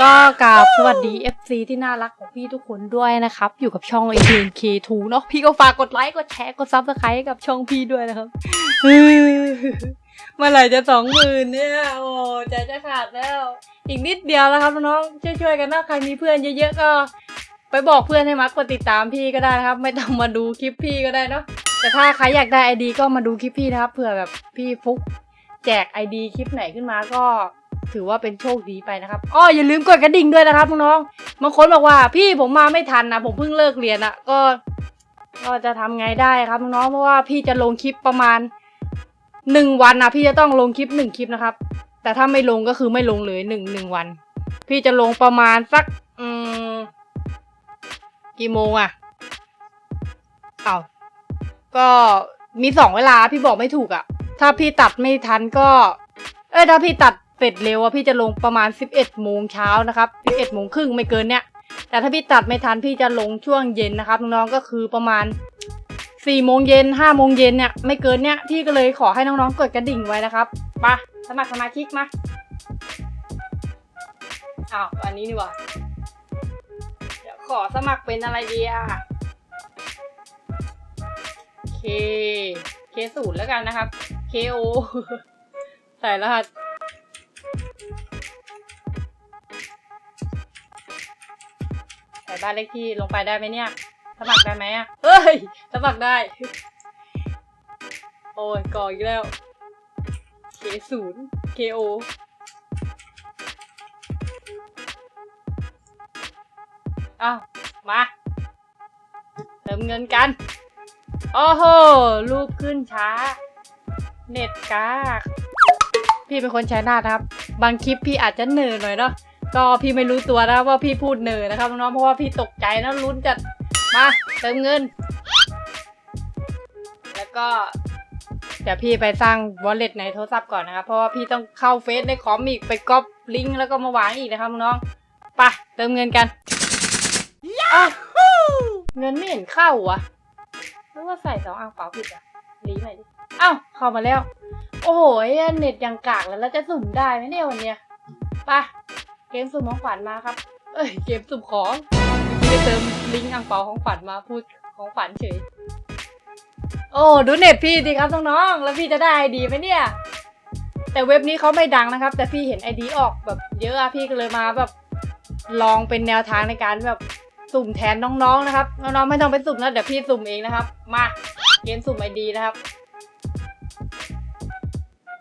ก็กราบสวัสดี FC ที่น่ารักของพี่ทุกคนด้วยนะครับ อยู่กับช่อง a t k 2เนาะพี่ก็ฝากกดไลค์กดแชร์กดซับสไครต์กับช่องพี่ด้วยนะครับเมื่อไหร่จะสองหมื่นเนี่ยโอ้ใจจะขาดแล้ว อีกนิดเดียวแล้วครับน้องๆช่วยๆกันนะใครมีเพื่อนเยอะๆก็ ไปบอกเพื่อนให้มากดติดตามพี่ก็ได้นะครับ ไม่ต้องมาดูคลิปพี่ก็ได้เนาะ แต่ถ้าใครอยากได้ไอดีก็มาดูคลิปพี่นะครับเผื่อแบบพี่ฟุกแจกไอดีคลิปไหนขึ้นมาก็ถือว่าเป็นโชคดีไปนะครับอ้ออย่าลืมกดกระดิ่งด้วยนะครับน้องๆบางคนบอกว่าพี่ผมมาไม่ทันนะผมเพิ่งเลิกเรียนอะก็ ก็จะทำไงได้ครับน้องๆเพราะว่าพี่จะลงคลิปประมาณหนึ่งวันนะพี่จะต้องลงคลิปหนึ่งคลิปนะครับ แต่ถ้าไม่ลงก็คือไม่ลงเลยหนึ่งหนึ่งวัน พี่จะลงประมาณสักอืมกี่โมงอะเอาว ก็มีสองเวลาพี่บอกไม่ถูกอะถ้าพี่ตัดไม่ทันก็ เอ้ยถ้าพี่ตัดเสร็จเร็วอะพี่จะลงประมาณสิบเอ็ดโมงเช้านะครับสิบเอ็ดโมงครึ่งไม่เกินเนี้ยแต่ถ้าพี่ตัดไม่ทันพี่จะลงช่วงเย็นนะครับน้องๆก็คือประมาณสี่โมงเย็นห้าโมงเย็นเนี่ยไม่เกินเนี้ยพี่ก็เลยขอให้น้องๆกดกระดิ่งไว้นะครับไปะสมัครสมาชิกมาอ้าวอันนี้นี่หว่าเดี๋ยวขอสมัครเป็นอะไรดีอะ เคเคศูนย์แล้วกันนะครับ KO ใส่รหัสใส่บ้านเลขที่ลงไปได้ไหมเนี่ย สมัครได้ไหมอะ เฮ้ย สมัครได้ โอ้ยก่ออีกแล้ว K ศูนย์ KO อ้าวมา เติมเงินกัน โอ้โห รูปขึ้นช้า เน็ตกากพี่เป็นคนใช้หน้านะครับ บางคลิปพี่อาจจะเหนื่อยหน่อยเนาะ ก็พี่ไม่รู้ตัวนะว่าพี่พูดเหนื่อยนะครับน้องๆเพราะว่าพี่ตกใจนะลุ้นจัด มาเติมเงิน แล้วก็เดี๋ยวพี่ไปสร้าง wallet ในโทรศัพท์ก่อนนะครับ เพราะว่าพี่ต้องเข้าเฟซในคอมอีกไปก๊อปลิงก์แล้วก็มาวางอีกนะครับน้องๆไปเติมเงินกันอ้าวเงินไม่เห็นเข้าวะ หรือว่าใส่สองอ่างเปล่าผิดอะรีหน่อยดิอ้าวเข้ามาแล้ว โอ้โหเน็ตยังกากแล้วแล้วจะสุ่มได้ไหมเนี่ยวันเนี้ยไปเกมสุ่มของขวัญมาครับ เอ้ยเกมสุ่มของไปเติมลิงก์อ่างเปาของขวัญมาพูดของขวัญเฉย โอ้ดูเน็ตพี่ดิครับน้องๆแล้วพี่จะได้ไอดีไหมเนี่ย แต่เว็บนี้เขาไม่ดังนะครับ แต่พี่เห็นไอดีออกแบบเยอะอะพี่ก็เลยมาแบบลองเป็นแนวทางในการแบบ สุ่มแทนน้องๆนะครับ น้องๆไม่ต้องไปสุ่มนะเดี๋ยวพี่สุ่มเองนะครับ มาเกมสุ่มไอดีนะครับ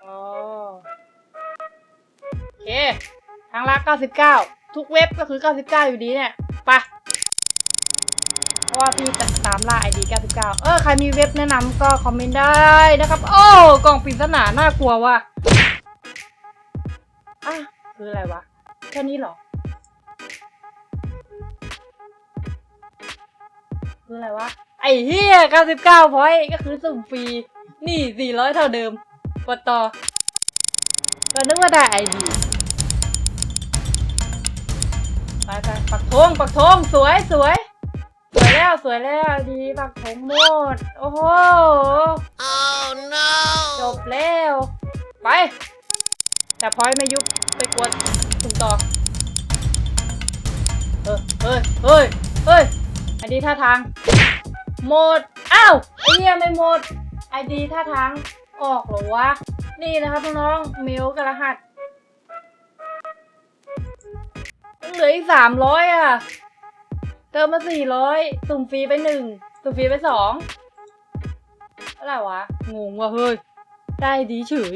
อ๋อโอเค ทางละ99 ทุกเว็บก็คือ 99 อยู่ดีเนี่ยไปเพราะว่าพี่จะตามล่าไอดี99 เออ ใครมีเว็บแนะนำก็คอมเมนต์ได้นะครับ โอ้กล่องปริศนาน่ากลัวว่ะอะคืออะไรวะ แค่นี้เหรอ คืออะไรวะ ไอ้เฮีย99พอยต์ก็คือสุ่มฟรี นี่ 400 เท่าเดิม กดต่อก็นึกว่าได้ไอดีไปไปปักธงปักธงสวยสวยสวยแล้วสวยแล้วดีปักธงหมด โอ้โห Oh no! จบแล้ว ไป แต่พอยต์ไม่ยุบไปกดสุ่มต่อเออเฮ้ยเฮ้ยเฮ้ย อันนี้ท่าทาง หมด อ้าวไอเหี้ยไม่หมด ไอดีท่าทาง ออกหรอวะ นี่นะครับน้องๆเมลกับรหัส เหลืออีกสามร้อยอะ เติมมาสี่ร้อยสุ่มฟรีไปหนึ่งสุ่มฟรีไปสองอะไรวะ งงว่ะเฮ้ย ได้ดีเฉย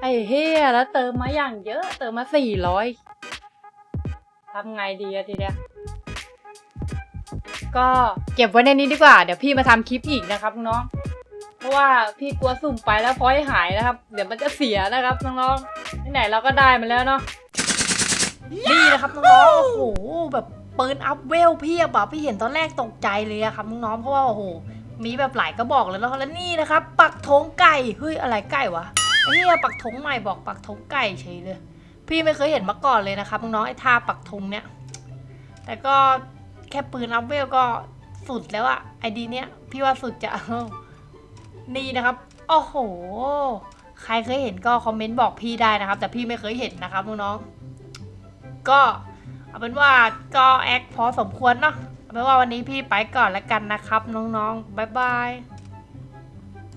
ไอ้เฮียแล้วเติมมาอย่างเยอะ เติมมาสี่ร้อยทำไงดีอะทีเนี้ย ก็เก็บไว้ในนี้ดีกว่า เดี๋ยวพี่มาทำคลิปอีกนะครับน้องๆเพราะว่าพี่กลัวสุ่มไปแล้วพอยหายนะครับ เดี๋ยวมันจะเสียนะครับน้องๆไหนๆเราก็ได้มาแล้วเนาะนี่นะครับน้องๆโอ้โหแบบปืนอัพเวลเพียบอะพี่เห็นตอนแรกตกใจเลยอะครับน้องๆเพราะว่าโอ้โหมีแบบหลายกระบอกเลยแล้วแล้วนี่นะครับ ปักธงไก่เฮ้ยอะไรไก่วะไอ้เหี้ยปักธงใหม่บอกปักธงไก่เฉยเลย พี่ไม่เคยเห็นมาก่อนเลยนะครับน้องๆไอ้ท่าปักธงเนี่ย แต่ก็ แค่ปืนอัพเวลก็สุดแล้วอะไอดีเนี้ยพี่ว่าสุดจะนี่นะครับ โอ้โห ใครเคยเห็นก็คอมเมนต์บอกพี่ได้นะครับ แต่พี่ไม่เคยเห็นนะครับน้องๆก็เอาเป็นว่าก็แอคพอสมควรเนาะเอาเป็นว่าวันนี้พี่ไปก่อนแล้วกันนะครับ น้องๆบ๊ายบาย